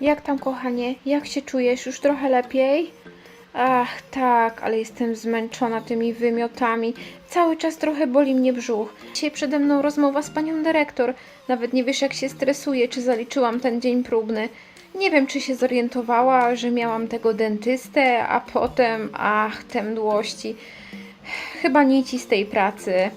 Jak tam, kochanie? Jak się czujesz? Już trochę lepiej? Ach, tak, ale jestem zmęczona tymi wymiotami. Cały czas trochę boli mnie brzuch. Dzisiaj przede mną rozmowa z panią dyrektor. Nawet nie wiesz, jak się stresuję, czy zaliczyłam ten dzień próbny. Nie wiem, czy się zorientowała, że miałam tego dentystę, a potem, ach, te mdłości. Chyba nici z tej pracy.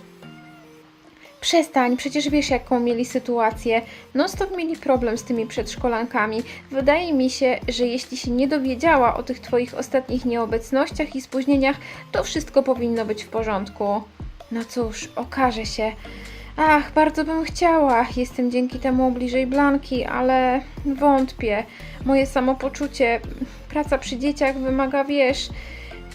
Przestań, przecież wiesz jaką mieli sytuację. Non stop mieli problem z tymi przedszkolankami. Wydaje mi się, że jeśli się nie dowiedziała o tych twoich ostatnich nieobecnościach i spóźnieniach, to wszystko powinno być w porządku. No cóż, okaże się. Ach, bardzo bym chciała. Jestem dzięki temu bliżej Blanki, ale wątpię. Moje samopoczucie, praca przy dzieciach wymaga, wiesz,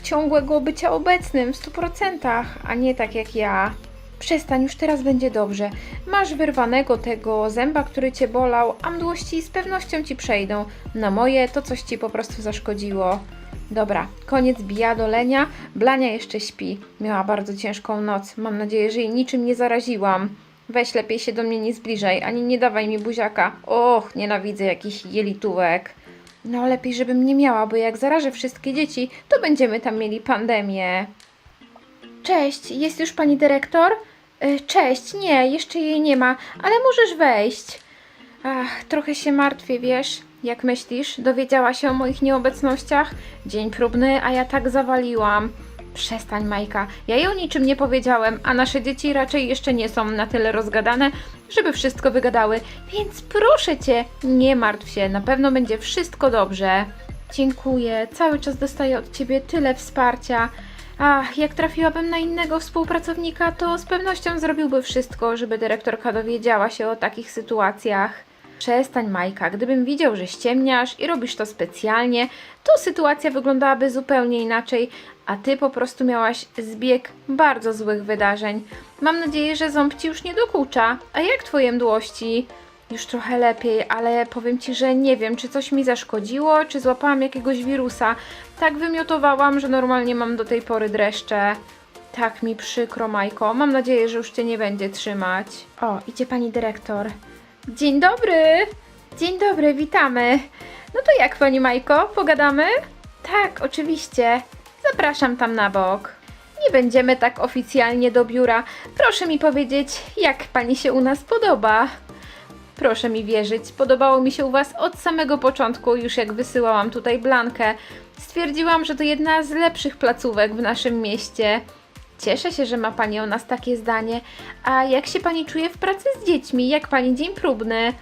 ciągłego bycia obecnym w stu procentach, a nie tak jak ja. Przestań, już teraz będzie dobrze. Masz wyrwanego tego zęba, który cię bolał, a mdłości z pewnością ci przejdą. Na moje to coś ci po prostu zaszkodziło. Dobra, koniec bijadolenia. Blania jeszcze śpi. Miała bardzo ciężką noc. Mam nadzieję, że jej niczym nie zaraziłam. Weź lepiej się do mnie nie zbliżaj, ani nie dawaj mi buziaka. Och, nienawidzę jakichś jelitówek. No lepiej, żebym nie miała, bo jak zarażę wszystkie dzieci, to będziemy tam mieli pandemię. Cześć, jest już pani dyrektor? E, Cześć, nie, jeszcze jej nie ma, ale możesz wejść. Ach, trochę się martwię, wiesz? Jak myślisz? Dowiedziała się o moich nieobecnościach? Dzień próbny, a ja tak zawaliłam. Przestań, Majka. Ja jej o niczym nie powiedziałem, a nasze dzieci raczej jeszcze nie są na tyle rozgadane, żeby wszystko wygadały. Więc proszę cię, nie martw się, na pewno będzie wszystko dobrze. Dziękuję, cały czas dostaję od ciebie tyle wsparcia. Ach, jak trafiłabym na innego współpracownika, to z pewnością zrobiłby wszystko, żeby dyrektorka dowiedziała się o takich sytuacjach. Przestań, Majka. Gdybym widział, że ściemniasz i robisz to specjalnie, to sytuacja wyglądałaby zupełnie inaczej, a ty po prostu miałaś zbieg bardzo złych wydarzeń. Mam nadzieję, że ząb ci już nie dokucza. A jak twoje mdłości? Już trochę lepiej, ale powiem ci, że nie wiem, czy coś mi zaszkodziło, czy złapałam jakiegoś wirusa. Tak wymiotowałam, że normalnie mam do tej pory dreszcze. Tak mi przykro, Majko. Mam nadzieję, że już cię nie będzie trzymać. O, idzie pani dyrektor. Dzień dobry! Dzień dobry, witamy. No to jak, pani Majko, pogadamy? Tak, oczywiście. Zapraszam tam na bok. Nie będziemy tak oficjalnie do biura. Proszę mi powiedzieć, jak pani się u nas podoba. Proszę mi wierzyć, podobało mi się u Was od samego początku, już jak wysyłałam tutaj Blankę. Stwierdziłam, że to jedna z lepszych placówek w naszym mieście. Cieszę się, że ma Pani o nas takie zdanie. A jak się Pani czuje w pracy z dziećmi? Jak Pani dzień próbny?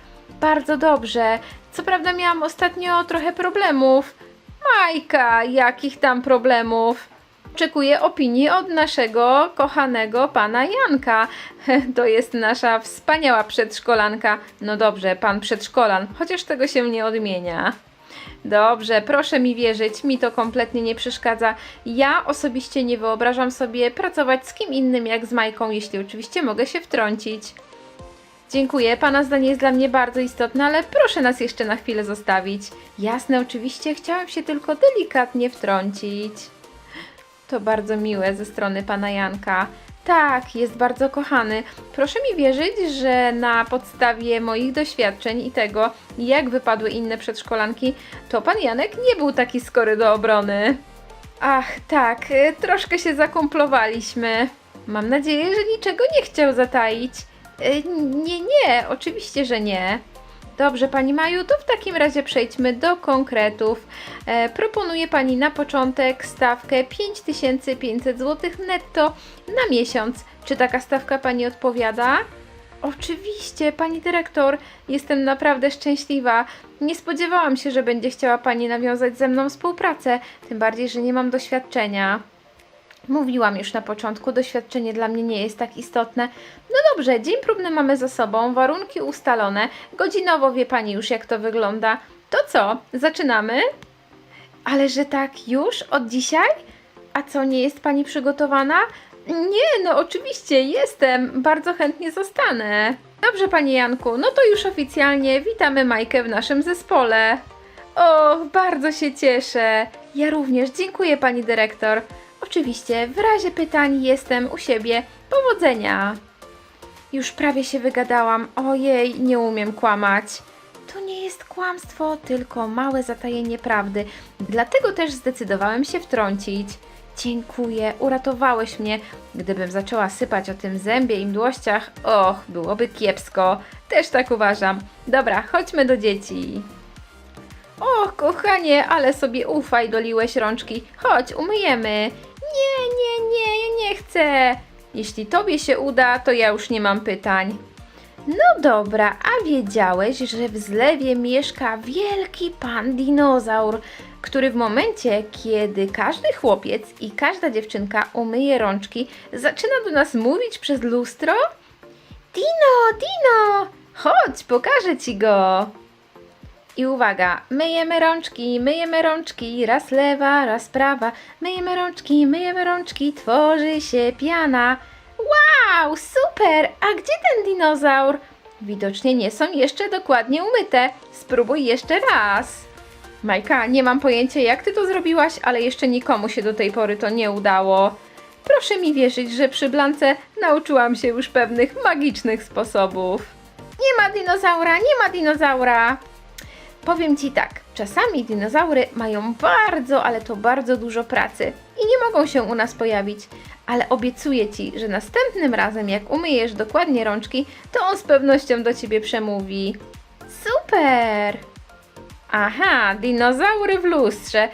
Bardzo dobrze. Co prawda miałam ostatnio trochę problemów. Majka, jakich tam problemów? Oczekuję opinii od naszego kochanego pana Janka. To jest nasza wspaniała przedszkolanka. No dobrze, pan przedszkolan, chociaż tego się nie odmienia. Dobrze, proszę mi wierzyć, mi to kompletnie nie przeszkadza. Ja osobiście nie wyobrażam sobie pracować z kim innym jak z Majką, jeśli oczywiście mogę się wtrącić. Dziękuję, Pana zdanie jest dla mnie bardzo istotne, ale proszę nas jeszcze na chwilę zostawić. Jasne, oczywiście, chciałam się tylko delikatnie wtrącić. To bardzo miłe ze strony pana Janka. Tak, jest bardzo kochany. Proszę mi wierzyć, że na podstawie moich doświadczeń i tego, jak wypadły inne przedszkolanki, to pan Janek nie był taki skory do obrony. Ach, tak, y, troszkę się zakomplowaliśmy. Mam nadzieję, że niczego nie chciał zataić. Y, Nie, nie, oczywiście, że nie. Dobrze, Pani Maju, to w takim razie przejdźmy do konkretów. E, Pani na początek stawkę 5500 zł netto na miesiąc. Czy taka stawka Pani odpowiada? Oczywiście, Pani Dyrektor, jestem naprawdę szczęśliwa. Nie spodziewałam się, że będzie chciała Pani nawiązać ze mną współpracę, tym bardziej, że nie mam doświadczenia. Mówiłam już na początku, doświadczenie dla mnie nie jest tak istotne. No dobrze, dzień próbny mamy za sobą, warunki ustalone, godzinowo wie pani już jak to wygląda. To co, zaczynamy? Ale że tak już? Od dzisiaj? A co, nie jest pani przygotowana? Nie, no oczywiście jestem, bardzo chętnie zostanę. Dobrze, panie Janku, no to już oficjalnie witamy Majkę w naszym zespole. O, bardzo się cieszę. Ja również dziękuję pani dyrektor. Oczywiście, w razie pytań jestem u siebie. Powodzenia! Już prawie się wygadałam. Ojej, nie umiem kłamać. To nie jest kłamstwo, tylko małe zatajenie prawdy. Dlatego też zdecydowałem się wtrącić. Dziękuję, uratowałeś mnie. Gdybym zaczęła sypać o tym zębie i mdłościach, och, byłoby kiepsko. Też tak uważam. Dobra, chodźmy do dzieci. O, kochanie, ale sobie ufaj, doliłeś rączki. Chodź, umyjemy. Nie, nie, nie, ja nie chcę. Jeśli tobie się uda, to ja już nie mam pytań. No dobra, a wiedziałeś, że w zlewie mieszka wielki pan dinozaur, który w momencie, kiedy każdy chłopiec i każda dziewczynka umyje rączki, zaczyna do nas mówić przez lustro? Dino, Dino, chodź, pokażę ci go. I uwaga, myjemy rączki, myjemy rączki, raz lewa, raz prawa, myjemy rączki, myjemy rączki, tworzy się piana. Wow, super! A gdzie ten dinozaur? Widocznie nie są jeszcze dokładnie umyte. Spróbuj jeszcze raz. Majka, nie mam pojęcia jak ty to zrobiłaś, ale jeszcze nikomu się do tej pory to nie udało. Proszę mi wierzyć, że przy blance nauczyłam się już pewnych magicznych sposobów. Nie ma dinozaura, nie ma dinozaura. Powiem Ci tak, czasami dinozaury mają bardzo, ale to bardzo dużo pracy i nie mogą się u nas pojawić, ale obiecuję Ci, że następnym razem jak umyjesz dokładnie rączki, to on z pewnością do Ciebie przemówi. Super! Aha, dinozaury w lustrze.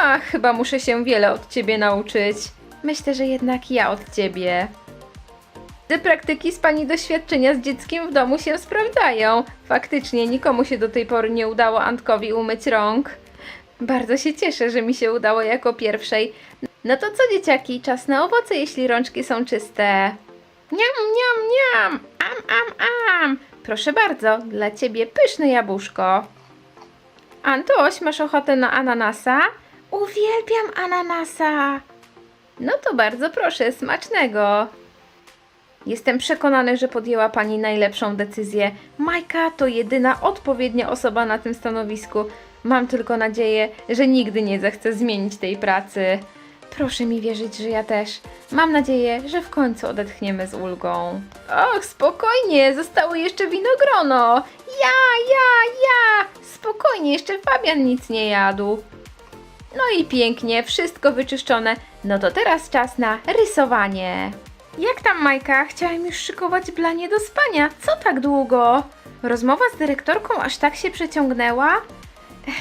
Ach, chyba muszę się wiele od Ciebie nauczyć. Myślę, że jednak ja od Ciebie. Te praktyki z Pani doświadczenia z dzieckiem w domu się sprawdzają. Faktycznie nikomu się do tej pory nie udało Antkowi umyć rąk. Bardzo się cieszę, że mi się udało jako pierwszej. No to co dzieciaki, czas na owoce, jeśli rączki są czyste. Niam, niam, niam, am, am, am. Proszę bardzo, dla Ciebie pyszne jabłuszko. Antoś, masz ochotę na ananasa? Uwielbiam ananasa. No to bardzo proszę, smacznego. Jestem przekonany, że podjęła Pani najlepszą decyzję. Majka to jedyna odpowiednia osoba na tym stanowisku. Mam tylko nadzieję, że nigdy nie zechce zmienić tej pracy. Proszę mi wierzyć, że ja też. Mam nadzieję, że w końcu odetchniemy z ulgą. Och, spokojnie, zostało jeszcze winogrono. Ja, ja, ja. Spokojnie, jeszcze Fabian nic nie jadł. No i pięknie, wszystko wyczyszczone. No to teraz czas na rysowanie. Jak tam, Majka? Chciałem już szykować blanie do spania. Co tak długo? Rozmowa z dyrektorką aż tak się przeciągnęła? Ech,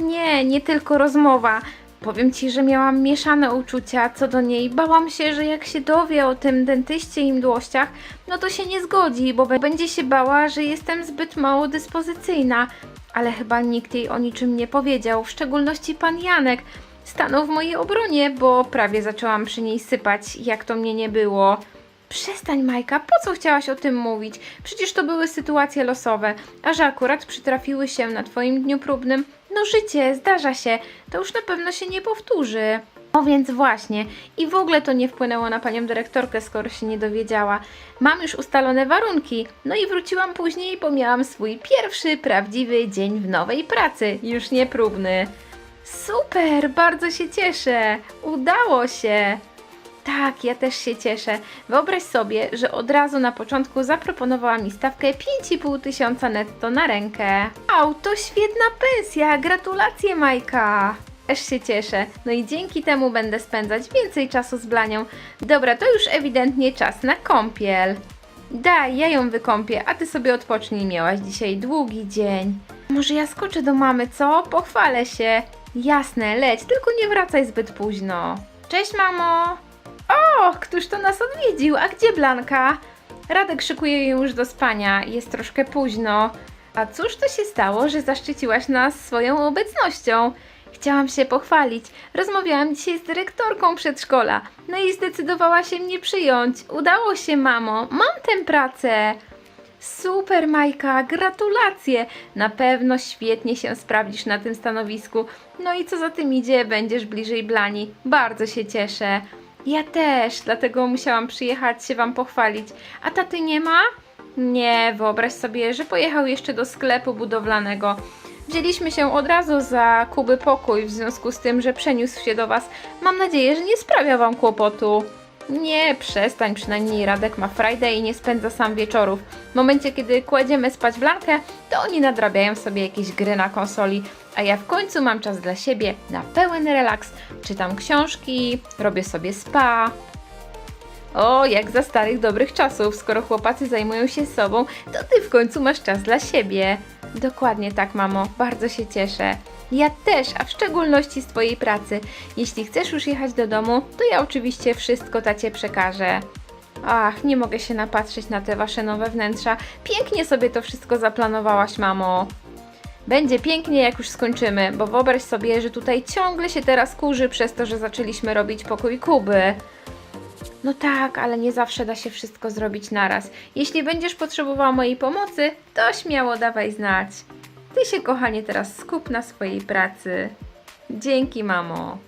nie, nie tylko rozmowa. Powiem ci, że miałam mieszane uczucia co do niej. Bałam się, że jak się dowie o tym dentyście i mdłościach, no to się nie zgodzi, bo będzie się bała, że jestem zbyt mało dyspozycyjna. Ale chyba nikt jej o niczym nie powiedział, w szczególności pan Janek. Stanął w mojej obronie, bo prawie zaczęłam przy niej sypać, jak to mnie nie było. Przestań, Majka, po co chciałaś o tym mówić? Przecież to były sytuacje losowe, a że akurat przytrafiły się na twoim dniu próbnym, no życie, zdarza się, to już na pewno się nie powtórzy. No więc właśnie, i w ogóle to nie wpłynęło na panią dyrektorkę, skoro się nie dowiedziała. Mam już ustalone warunki, no i wróciłam później, bo miałam swój pierwszy prawdziwy dzień w nowej pracy, już nie próbny. Super, bardzo się cieszę. Udało się. Tak, ja też się cieszę. Wyobraź sobie, że od razu na początku zaproponowała mi stawkę 5,5 tysiąca netto na rękę. Au, to świetna pensja. Gratulacje, Majka. Też się cieszę. No i dzięki temu będę spędzać więcej czasu z Blanią. Dobra, to już ewidentnie czas na kąpiel. Daj, ja ją wykąpię, a ty sobie odpocznij. Miałaś dzisiaj długi dzień. Może ja skoczę do mamy, co? Pochwalę się. Jasne, leć, tylko nie wracaj zbyt późno. Cześć, mamo! O, któż to nas odwiedził? A gdzie Blanka? Radek szykuje ją już do spania, jest troszkę późno. A cóż to się stało, że zaszczyciłaś nas swoją obecnością? Chciałam się pochwalić. Rozmawiałam dzisiaj z dyrektorką przedszkola. No i zdecydowała się mnie przyjąć. Udało się, mamo. Mam tę pracę. Super, Majka, gratulacje! Na pewno świetnie się sprawdzisz na tym stanowisku. No i co za tym idzie, będziesz bliżej Blani. Bardzo się cieszę. Ja też, dlatego musiałam przyjechać się Wam pochwalić. A taty nie ma? Nie, wyobraź sobie, że pojechał jeszcze do sklepu budowlanego. Wzięliśmy się od razu za Kuby pokój, w związku z tym, że przeniósł się do Was. Mam nadzieję, że nie sprawia Wam kłopotu. Nie, przestań, przynajmniej Radek ma Friday i nie spędza sam wieczorów. W momencie, kiedy kładziemy spać Blankę, to oni nadrabiają sobie jakieś gry na konsoli, a ja w końcu mam czas dla siebie na pełen relaks. Czytam książki, robię sobie spa. O, jak za starych dobrych czasów, skoro chłopacy zajmują się sobą, to ty w końcu masz czas dla siebie. Dokładnie tak, mamo, bardzo się cieszę. Ja też, a w szczególności z Twojej pracy. Jeśli chcesz już jechać do domu, to ja oczywiście wszystko tacie przekażę. Ach, nie mogę się napatrzeć na te wasze nowe wnętrza. Pięknie sobie to wszystko zaplanowałaś, mamo. Będzie pięknie, jak już skończymy, bo wyobraź sobie, że tutaj ciągle się teraz kurzy przez to, że zaczęliśmy robić pokój Kuby. No tak, ale nie zawsze da się wszystko zrobić naraz. Jeśli będziesz potrzebowała mojej pomocy, to śmiało dawaj znać. Ty się, kochanie, teraz skup na swojej pracy. Dzięki, mamo.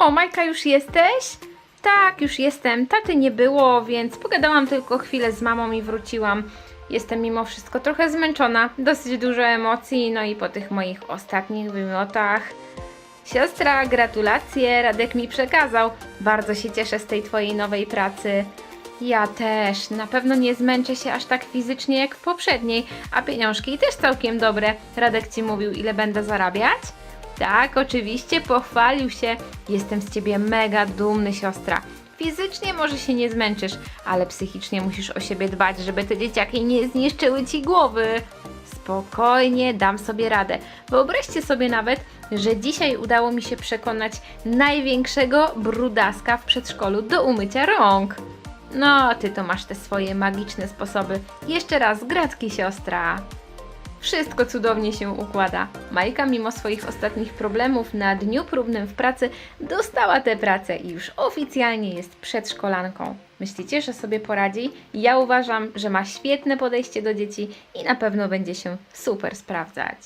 O, Majka, już jesteś? Tak, już jestem. Taty nie było, więc pogadałam tylko chwilę z mamą i wróciłam. Jestem mimo wszystko trochę zmęczona, dosyć dużo emocji, no i po tych moich ostatnich wymiotach. Siostra, gratulacje, Radek mi przekazał. Bardzo się cieszę z tej twojej nowej pracy. Ja też. Na pewno nie zmęczę się aż tak fizycznie jak w poprzedniej, a pieniążki też całkiem dobre. Radek ci mówił, ile będę zarabiać? Tak, oczywiście, pochwalił się. Jestem z ciebie mega dumny, siostra. Fizycznie może się nie zmęczysz, ale psychicznie musisz o siebie dbać, żeby te dzieciaki nie zniszczyły ci głowy. Spokojnie, dam sobie radę. Wyobraźcie sobie nawet, że dzisiaj udało mi się przekonać największego brudaska w przedszkolu do umycia rąk. No, ty to masz te swoje magiczne sposoby. Jeszcze raz, gratki siostra. Wszystko cudownie się układa. Majka, mimo swoich ostatnich problemów na dniu próbnym w pracy, dostała tę pracę i już oficjalnie jest przedszkolanką. Myślicie, że sobie poradzi? Ja uważam, że ma świetne podejście do dzieci i na pewno będzie się super sprawdzać.